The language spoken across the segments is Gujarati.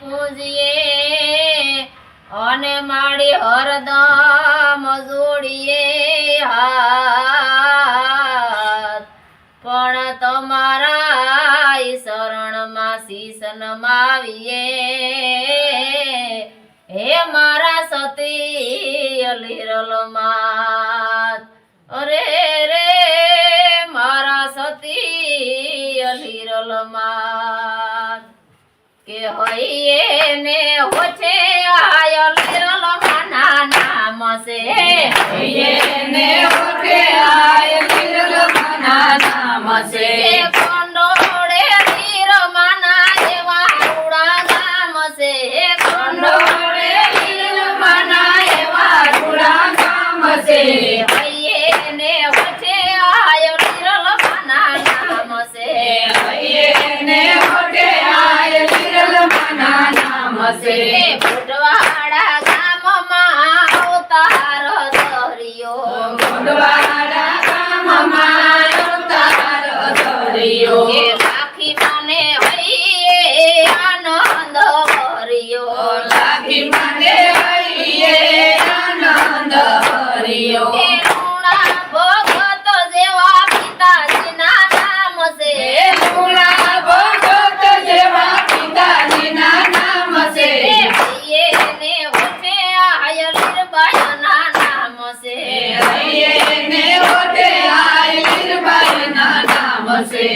પૂજીએ. અને માડી હરદમ જોડીએ હાથ. પણ તમારા શરણમાં શીશ નમાવીએ. હે મારા સતી અલીરલ માત. અરે રે, મારા સતી અલીરલ માત. કે હૈયે ને હોછે આયલ લીરલ માના નામ છે. એને ઓઠે આય લીરલ મના નામ સે માના એવા રૂડા ગામ છે. ફૂટવાડા ગામમાં અવતાર ધર્યો. ગોંડવાડા ગામમાં અવતાર ધર્યો. એ રાખી મને હૈયે આનંદ ભર્યો લાગી મને હૈયે આનંદ હરિયો એ ઋણા ભગત જેવા પિતાજીના નામ છે એ મૂળા ભગત જેવા પિતાજીના નામ છે એ હૈયે ને ઓઠે આયલ બાયના નામ છે હૈયે ને ઓઠે આય લીરબાઈના નામ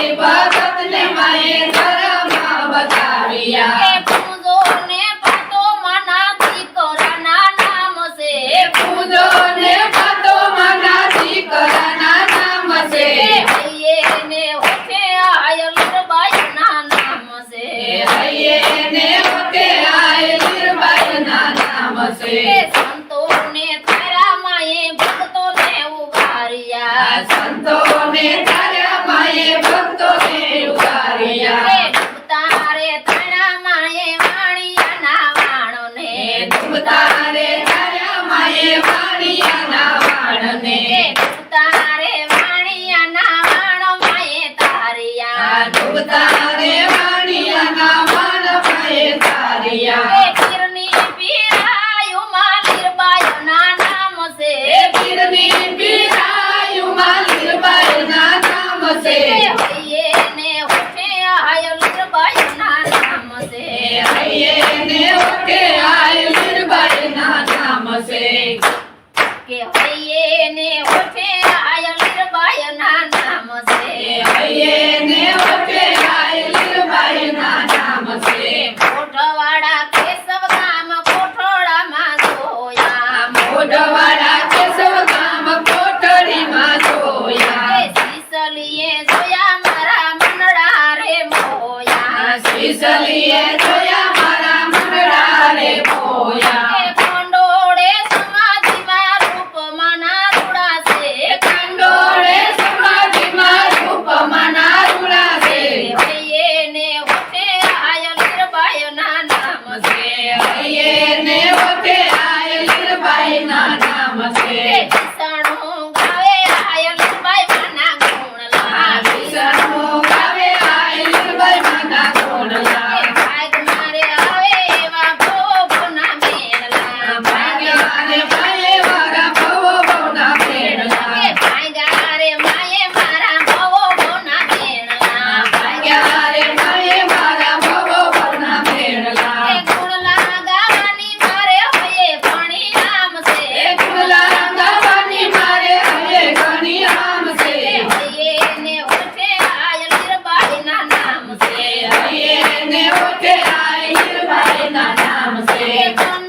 વસી ભગતને માએ ધર્મ બતાવ્યા એ પૂજો ને પાતો માના દીકરાના નામ છે એ પૂજો ને પાતો માના દીકરાના નામ છે એ હૈયે ને ઓઠે આયલ બાયના નામ છે એ હૈયે ને ઓટે આય લીરબાઈના નામ છે એ સંતોને તારા માયે ભક્તોને ઉગાર્યા આ સંતોને તારા માએ ભક્તોને ઉગાર્યા એ તારે તારા માયે વાણિયાના વાણોને એ ડૂબતારે તારા માએ વાણિયાના વાણને તારે વાણિયાના વાણ માયે તારિયા. આ ડૂબતારે વાણિયાના વાણ માએ તાર્યા. એ કિરની પીરાયુ માલીર બાયુના નામ છે. પીરની પીરાયુ માલીરબાઈના નામ છે. હૈયે ને ઉઠે આયલીર બાયુના નામ છે. હૈયે ને ઓકે આય લીરબાઈના નામ છે. મોયા શીસલીએ જોયા મારા મંડળા રે પોયા. Yeah.